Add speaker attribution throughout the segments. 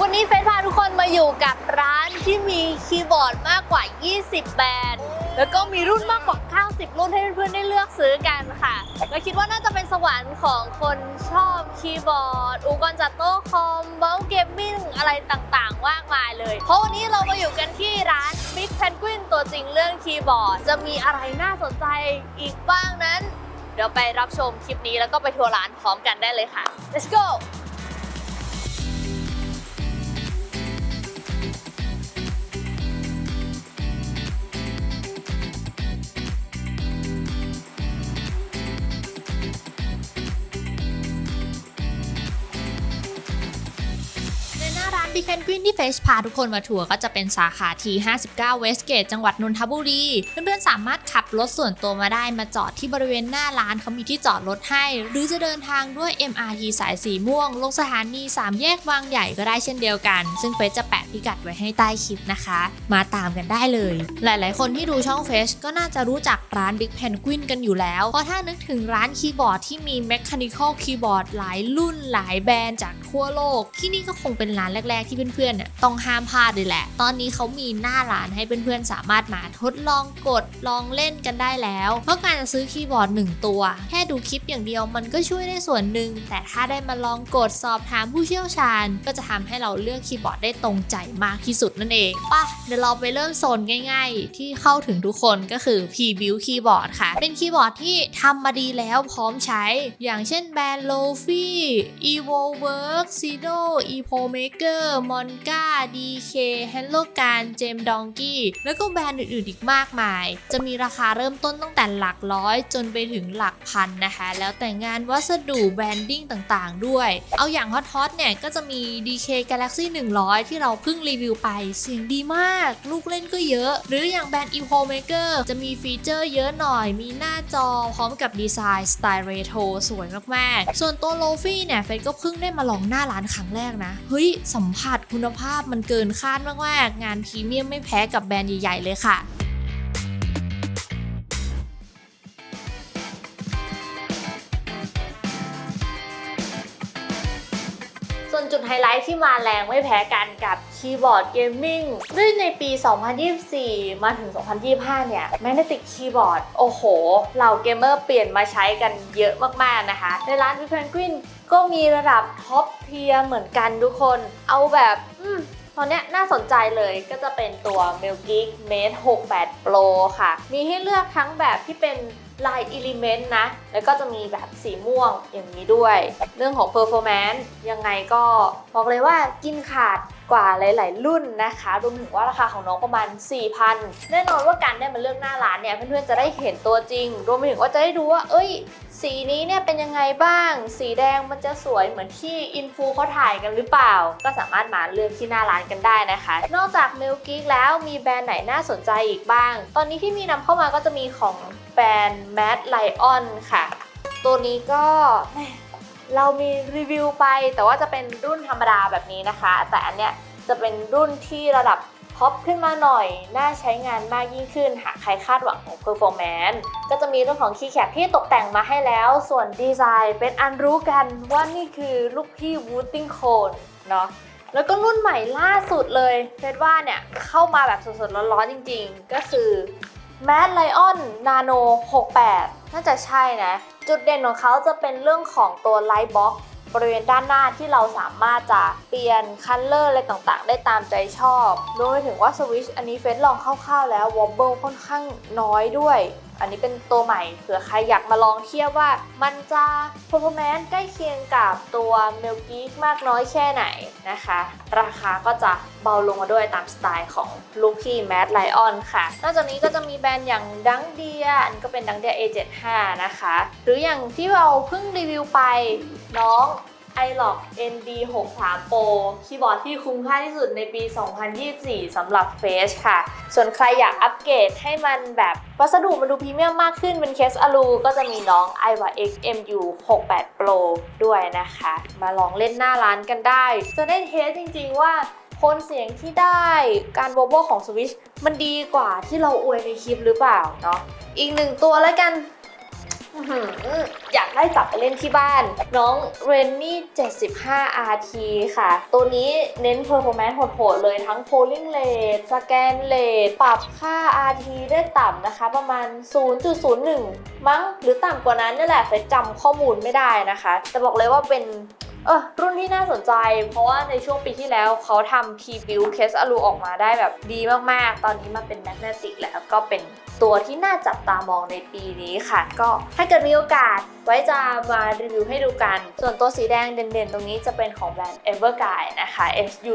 Speaker 1: วันนี้เฟซพาทุกคนมาอยู่กับร้านที่มีคีย์บอร์ดมากกว่า 20 แบรนด์ แล้วก็มีรุ่นมากกว่า 90 รุ่นให้เพื่อนๆได้เลือกซื้อกันค่ะและคิดว่าน่าจะเป็นสวรรค์ของคนชอบคีย์บอร์ด อุปกรณ์จัดโต๊ะคอมเบลเกมมิ่งอะไรต่างๆมากมายเลย เพราะวันนี้เรามาอยู่กันที่ร้าน Big Penguin ตัวจริงเรื่องคีย์บอร์ด จะมีอะไรน่าสนใจอีกบ้างนั้น เดี๋ยวไปรับชมคลิปนี้แล้วก็ไปทัวร์ร้านพร้อมกันได้เลยค่ะ let's go หน้าร้าน Big Penguin ที่เฟชพาทุกคนมาทัวร์ก็จะเป็นสาขาที่ 59 Westgate จังหวัดนนทบุรี เพื่อนๆ สามารถขับรถส่วนตัวมาได้มาจอดที่บริเวณหน้าร้านเขามีที่จอดรถให้ หรือจะเดินทางด้วย MRT สายสีม่วง ลงสถานี 3 แยกบางใหญ่ก็ได้เช่นเดียวกัน ซึ่งเฟสจะแปะพิกัดไว้ให้ใต้คลิปนะคะ มาตามกันได้เลย หลายๆ คนที่ดูช่องเฟชก็น่าจะรู้จักร้าน Big Penguin กันอยู่แล้วเพราะถ้านึกถึงร้านคีย์บอร์ดที่มี Mechanical Keyboard หลายรุ่นหลายแบรนด์จาก ทั่วโลก ที่นี่ก็คงเป็นร้านแรก ๆ ที่เพื่อนๆเนี่ยต้องห้ามพลาดเลยแหละ ตอนนี้เขามีหน้าร้านให้เพื่อนๆสามารถมาทดลองกดลองเล่นกันได้แล้ว เพราะการจะซื้อคีย์บอร์ด 1 ตัว แค่ดูคลิปอย่างเดียวมันก็ช่วยได้ส่วนหนึ่ง แต่ถ้าได้มาลองกดสอบถามผู้เชี่ยวชาญ ก็จะทำให้เราเลือกคีย์บอร์ดได้ตรงใจมากที่สุดนั่นเองป่ะเดี๋ยวเราไปเริ่มโซนง่าย ๆ ที่เข้าถึงทุกคนก็คือ P-Build Keyboard ค่ะ เป็นคีย์บอร์ดที่ทำมาดีแล้วพร้อมใช้ อย่างเช่นแบรนด์ Lofi EvoWorks Sido Epo Maker Monka DK Hello การ Gem Donkey แล้วก็แบรนด์อื่นๆอีกมากมาย จะมีราคาเริ่มต้นตั้งแต่หลักร้อยจนไปถึงหลักพันนะคะ แล้วแต่งานวัสดุแบรนดิ้งต่างๆ ด้วย เอาอย่างฮอตๆเนี่ยก็จะมี DK Galaxy 100 ที่เราเพิ่งรีวิวไปเสียงดีมาก ลูกเล่นก็เยอะ หรืออย่างแบรนด์ Epo Maker จะมีฟีเจอร์เยอะหน่อย มีหน้าจอพร้อมกับดีไซน์สไตล์เรโทรสวยมากๆ ส่วนตัวโลฟี่เนี่ยเฟยก็เพิ่งได้มาลองหน้าร้านครั้งแรกนะ เฮ้ย สัมผัสคุณภาพมันเกินคาดมากๆงานพรีเมียมไม่แพ้กับแบรนด์ใหญ่ๆเลยค่ะ ส่วนจุดไฮไลท์ที่มาแรงไม่แพ้กันกับคีย์บอร์ดเกมมิ่งด้วยในปี 2024 มาถึง 2025 เนี่ย Magnetic Keyboard โอ้โห เหล่าเกมเมอร์เปลี่ยนมาใช้กันเยอะมากๆนะคะ ในร้าน Big Penguin ก็มีระดับท็อปเทียเหมือนกันทุกคน เอาแบบ ตอนนี้น่าสนใจเลยก็จะเป็นตัว m e l g i g Mate 68 Pro ค่ะ มีให้เลือกทั้งแบบที่เป็นลาย Element นะ แล้วก็จะมีแบบสีม่วงอย่างนี้ด้วย เรื่องของ Performance ยังไงก็บอกเลยว่ากินขาด กว่าหลาย ๆ รุ่นนะคะรวมถึงว่าราคาของน้องประมาณ 4,000 แน่นอนว่าการได้มาเลือกหน้าร้านเนี่ยเพื่อน ๆ จะได้เห็นตัวจริง รวมถึงว่าจะได้ดูว่า เอ้ย สีนี้เนี่ยเป็นยังไงบ้าง สีแดงมันจะสวยเหมือนที่อินฟูเขาถ่ายกันหรือเปล่า ก็สามารถมาเลือกที่หน้าร้านกันได้นะคะ นอกจาก m i l k ิ k แล้วมีแบรนด์ไหนน่าสนใจอีกบ้าง ตอนนี้ที่มีนำเข้ามาก็จะมีของแบรนด์ Mad Lion ค่ะ ตัวนี้ก็แม่ เรามีรีวิวไป แต่ว่าจะเป็นรุ่นธรรมดาแบบนี้นะคะ แต่อันเนี้ยจะเป็นรุ่นที่ระดับท็อปขึ้นมาหน่อย น่าใช้งานมากยิ่งขึ้น หากใครคาดหวังของ performance ก็จะมีเรื่องของคีย์แคปที่ตกแต่งมาให้แล้ว ส่วนดีไซน์เป็นอันรู้กันว่านี่คือลูกพี่ Wooting Cone เนาะแล้วก็รุ่นใหม่ล่าสุดเลยเฟดว่าเนี่ย เข้ามาแบบสดๆร้อนๆจริงๆ ก็คือ Mad Lion Nano 68 น่าจะใช่นะ จุดเด่นของเขาจะเป็นเรื่องของตัวไลท์บ็อกบริเวณด้านหน้าที่เราสามารถจะเปลี่ยนคัลเลอร์อะไรต่างๆ ได้ตามใจชอบรวมไปถึงว่าสวิชอันนี้เฟซลองคร่าวๆแล้ววอบเบิลค่อนข้างน้อยด้วย อันนี้เป็นตัวใหม่เผื่อใครอยากมาลองเทียบว่ามันจะ performance ใกล้เคียงกับตัว m e l g e e k มากน้อยแค่ไหนนะคะ ราคาก็จะเบาลงมาด้วยตามสไตล์ของลูกพี่ Mad Lion ค่ะ นอกจากนี้ก็จะมีแบรนด์อย่างดังเดียอันก็เป็นดังเดีย A75 นะคะ หรืออย่างที่เราเพิ่งรีวิวไปน้อง i l o c ND63 Pro คีย์บอร์ดที่คุ้มค่าที่สุดในปี 2024 สำหรับ Face ค่ะ ส่วนใครอยากอัปเกรดให้มันแบบวัสดุมันดูพรีเมียมมากขึ้นเป็นเคสอลูก็จะมีน้อง iWa XMU 68 Pro ด้วยนะคะ มาลองเล่นหน้าร้านกันได้ จะได้เทสจริงๆว่าโคนเสียงที่ได้การโวโบของ Switch มันดีกว่าที่เราอวยในคลิปหรือเปล่าเนาะอีกหนึ่งตัวแล้วกัน อยากได้จับไปเล่นที่บ้าน น้องเรนนี่75 RT ค่ะ ตัวนี้เน้น performance โหดๆเลยทั้ง polling rate สแกน rate ปรับค่า RT ได้ต่ำนะคะ ประมาณ 0.01 มั้ง หรือต่ำกว่านั้นนี่แหละเฟซจำข้อมูลไม่ได้นะคะ แต่บอกเลยว่าเป็น เออรุ่นที่น่าสนใจ เพราะว่าในช่วงปีที่แล้วเขาทำ T-Build Case Alu ออกมาได้แบบดีมากๆ ตอนนี้มาเป็น Magnetic แล้วก็เป็นตัวที่น่าจับตามองในปีนี้ค่ะ ก็ถ้าเกิดมีโอกาสไว้จะมารีวิวให้ดูกัน ส่วนตัวสีแดงเด่นๆ ตรงนี้จะเป็นของแบรนด์ Everguide นะคะ SU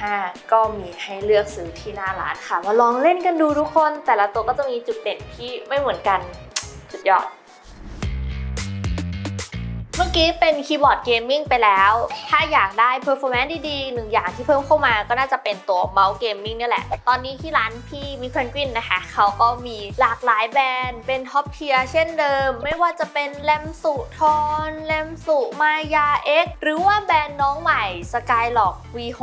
Speaker 1: 75ก็มีให้เลือกซื้อที่หน้าร้านค่ะ มาลองเล่นกันดูทุกคน แต่ละตัวก็จะมีจุดเด่นที่ไม่เหมือนกันสุดยอด มื่อกี้เป็นคีย์บอร์ดเกมมิ่งไปแล้ว ถ้าอยากได้ performance ดีๆหนึ่งอย่างที่เพิ่มเข้ามาก็น่าจะเป็นตัวเมาส์เกมมิ่งนี่แหละ ตอนนี้ที่ร้านพี่มิคเคนกวินนะคะ เขาก็มีหลากหลายแบรนด์ เป็นท็อปเทียร์เช่นเดิม ไม่ว่าจะเป็นแลมสุทอนแลมสุมายา X หรือว่าแบรนด์น้องใหม่ Skylock V6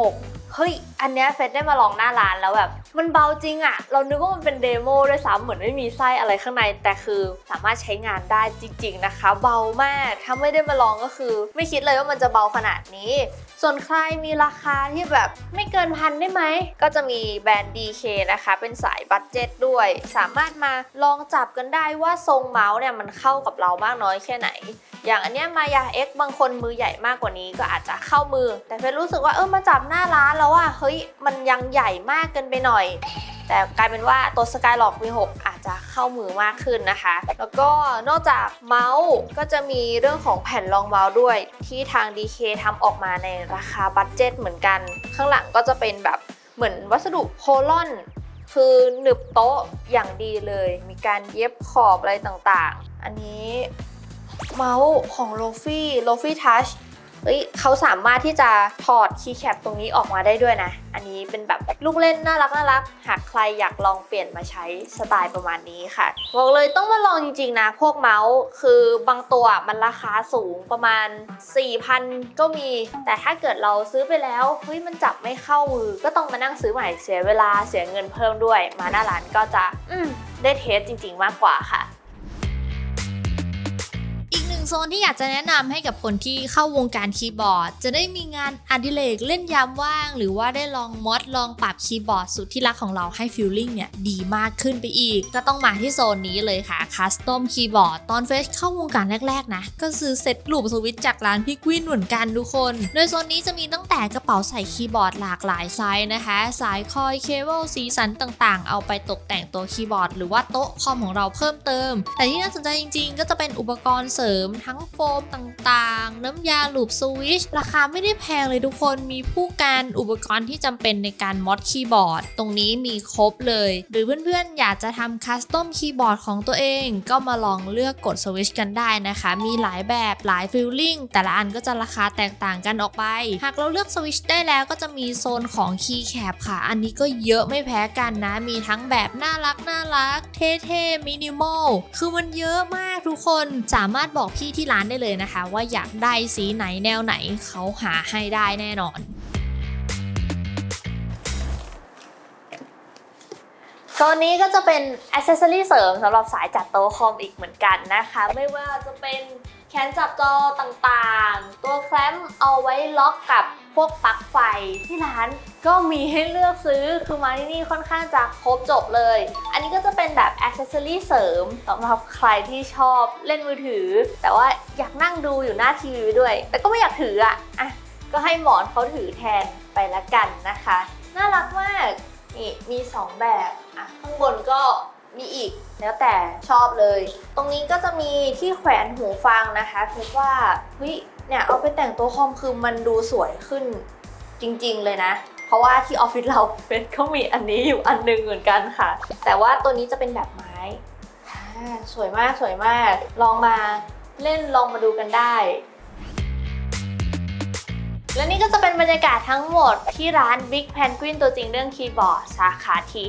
Speaker 1: เฮ้ย อันเนี้ยเฟซได้มาลองหน้าร้านแล้วแบบ มันเบาจริงอะเรานึกว่ามันเป็นเดโมด้วยซ้ำเหมือนไม่มีไส้อะไรข้างใน แต่คือสามารถใช้งานได้จริง ๆนะคะ เบามาก ถ้าไม่ได้มาลองก็คือ ไม่คิดเลยว่ามันจะเบาขนาดนี้ ส่วนใครมีราคาที่แบบไม่เกินพันได้ไหม ก็จะมีแบรนด์ DK นะคะ เป็นสายบัตเจ็ตด้วย สามารถมาลองจับกันได้ว่าทรงเมาส์เนี่ยมันเข้ากับเรามากน้อยแค่ไหนอย่างอันเนี้ยมายา X บางคนมือใหญ่มากกว่านี้ก็อาจจะเข้ามือ แต่เฟซรู้สึกว่าเออมาจับหน้าร้านแล้วอะเฮ้ยมันยังใหญ่มากเกินไปหน่อย แต่กลายเป็นว่าตัว Skylock V6 อาจจะเข้ามือมากขึ้นนะคะ แล้วก็นอกจากเมาส์ก็จะมีเรื่องของแผ่นรองเมาส์ด้วย ที่ทาง DK ทำออกมาในราคาบัตเจ็ตเหมือนกัน ข้างหลังก็จะเป็นแบบเหมือนวัสดุโพลอนคือหนึบโต๊ะอย่างดีเลย มีการเย็บขอบอะไรต่างๆ อันนี้เมาส์ของโลฟี่โลฟี่ทัช เฮ้ยเขาสามารถที่จะถอดคีย์แคปตรงนี้ออกมาได้ด้วยนะ อันนี้เป็นแบบลูกเล่นน่ารักน่ารัก หากใครอยากลองเปลี่ยนมาใช้สไตล์ประมาณนี้ค่ะบอกเลยต้องมาลองจริงๆนะ พวกเมาส์คือบางตัวมันราคาสูงประมาณ 4,000 ก็มี แต่ถ้าเกิดเราซื้อไปแล้วเฮ้ยมันจับไม่เข้ามือ ก็ต้องมานั่งซื้อใหม่เสียเวลาเสียเงินเพิ่มด้วย มาหน้าร้านก็จะ อืมได้เทสจริง ๆ มากกว่าค่ะ
Speaker 2: โซนที่อยากจะแนะนำให้กับคนที่เข้าวงการคีย์บอร์ด จะได้มีงานอดิเรกเล่นยามว่าง หรือว่าได้ลองมอดลองปรับคีย์บอร์ดสุดที่รักของเราให้ฟิลลิ่งเนี่ยดีมากขึ้นไปอีก ก็ต้องมาที่โซนนี้เลยค่ะคัสตอมคีย์บอร์ดตอนเฟสเข้าวงการแรกๆนะ ก็ซื้อเซ็ตลูปสวิตจากร้านพี่กวินเหมือนกันทุกคน โดยโซนนี้จะมีตั้งแต่กระเป๋าใส่คีย์บอร์ดหลากหลายไซส์นะคะ สายคอยเคเบิลสีสันต่างๆ เอาไปตกแต่งตัวคีย์บอร์ด หรือว่าโต๊ะคอมของเราเพิ่มเติม แต่ที่น่าสนใจจริง ๆ ก็จะเป็นอุปกรณ์เสริมทั้งโฟมต่างๆ น้ำยาลูปสวิชราคาไม่ได้แพงเลยทุกคนมีผู้การอุปกรณ์ที่จำเป็นในการมอดคีย์บอร์ด ตรงนี้มีครบเลย หรือเพื่อนๆ อยากจะทำคัสตอมคีย์บอร์ดของตัวเอง ก็มาลองเลือกกดสวิชกันได้นะคะ มีหลายแบบหลายฟิลลิ่งแต่ละอันก็จะราคาแตกต่างกันออกไป หากเราเลือกสวิชได้แล้วก็จะมีโซนของคีย์แคปค่ะ อันนี้ก็เยอะไม่แพ้กันนะ มีทั้งแบบน่ารักน่ารัก เท่ๆมินิมอลคือมันเยอะมากทุกคนสามารถบอกพี่ที่ร้านได้เลยนะคะ ว่าอยากได้สีไหนแนวไหนเขาหาให้ได้แน่นอน
Speaker 1: โซนนี้ก็จะเป็นอ c เซ s ซอรีเสริมสำหรับสายจัดโต๊ะคอมอีกเหมือนกันนะคะ ไม่ว่าจะเป็นแขนจับจอต่างๆ ตัวแคลมเอาไว้ล็อกกับ พวกปลั๊กไฟที่ร้านก็มีให้เลือกซื้อคือมาที่นี่ค่อนข้างจะครบจบเลย อันนี้ก็จะเป็นแบบอ c เซ s ซอรี่เสริมสำหรับใครที่ชอบเล่นมือถือ แต่ว่าอยากนั่งดูอยู่หน้าทีวีไปด้วย แต่ก็ไม่อยากถืออะอะก็ให้หมอนเขาถือแทนไปละกันนะคะ น่ารักมากนี่มี 2 แบบอะข้างบนก็มีอีกแล้วแต่ชอบเลย ตรงนี้ก็จะมีที่แขวนหูฟังนะคะคิดว่าเฮ้ย เนี่ยเอาไปแต่งตัวคอมคือมันดูสวยขึ้นจริงๆเลยนะ เพราะว่าที่ออฟฟิศเราเป็นก็มีอันนี้อยู่อันหนึงเหมือนกันค่ะ แต่ว่าตัวนี้จะเป็นแบบไม้อ่าสวยมากสวยมาก ลองมาเล่นลองมาดูกันได้ และนี่ก็จะเป็นบรรยากาศทั้งหมดที่ร้าน Big Penguin ตัวจริงเรื่องคีย์บอร์ด สาขาที่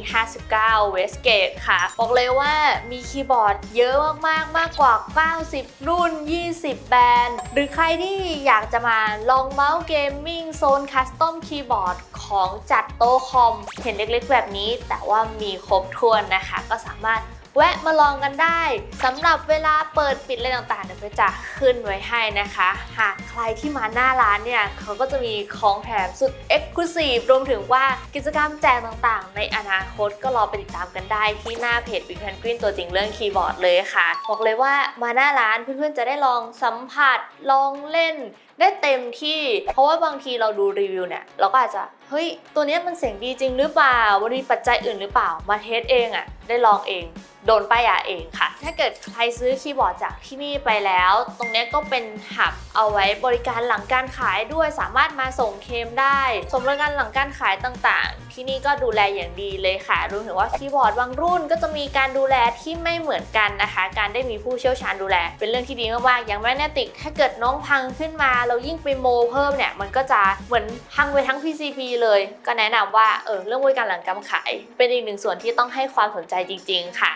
Speaker 1: 59 Westgate ค่ะ บอกเลยว่ามีคีย์บอร์ดเยอะมากๆ มากกว่า 90 รุ่น 20 แบรนด์ หรือใครที่อยากจะมาลองเมาส์เกมมิ่งโซนคัสตอมคีย์บอร์ดของจัดโต๊ะคอม เห็นเล็กๆแบบนี้ แต่ว่ามีครบถ้วนนะคะ ก็สามารถ แวะมาลองกันได้สำหรับเวลาเปิดปิดอะไรต่างๆเดี๋ยวเฟซจะขึ้นไว้ให้นะคะ หากใครที่มาหน้าร้านเนี่ยเขาก็จะมีของแถมสุด Exclusive รวมถึงว่ากิจกรรมแจกต่างๆ ในอนาคตก็รอไปติดตามกันได้ที่หน้าเพจ Big Penguin ตัวจริงเรื่องคีย์บอร์ดเลยค่ะ บอกเลยว่ามาหน้าร้านเพื่อนๆจะได้ลองสัมผัสลองเล่น ได้เต็มที่ เพราะว่าบางทีเราดูรีวิวเนี่ยเราก็อาจจะเฮ้ยตัวนี้มันเสียงดีจริงหรือเปล่ามันมีปัจจัยอื่นหรือเปล่ามาเทสเองอะ่ะได้ลองเองโดนป้ายยาเองค่ะ ถ้าเกิดใครซื้อคีย์บอร์ดจากที่นี่ไปแล้ว ตรงนี้ก็เป็นหับเอาไว้บริการหลังการขายด้วยสามารถมาส่งเคมได้ส่งบริการหลังการขายต่างๆ ที่นี่ก็ดูแลอย่างดีเลยค่ะรวมถึงว่าคีย์บอร์ดบางรุ่นก็จะมีการดูแลที่ไม่เหมือนกันนะคะ การได้มีผู้เชี่ยวชาญดูแล เป็นเรื่องที่ดีมากๆอย่างแมกเนติกถ้าเกิดน้องพังขึ้นมาเรายิ่งไปโมเพิ่มเนี่ยมันก็จะเหมือนพังไปทั้ง P C P เลย ก็แนะนำว่าเออเรื่องบริการหลังการขาย เป็นอีกหนึ่งส่วนที่ต้องให้ความสนใจจริง ๆ ค่ะ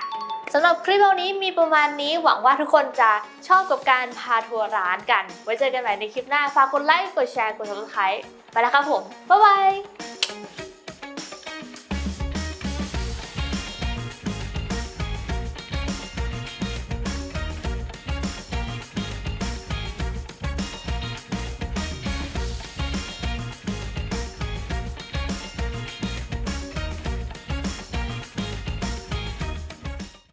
Speaker 1: สำหรับคลิปวันนี้มีประมาณนี้หวังว่าทุกคนจะชอบกับการพาทัวร์ร้านกัน ไว้เจอกันใหม่ในคลิปหน้า ฝากกดไลค์ กดแชร์ กด subscribe ไปแล้วครับผม บ๊ายบาย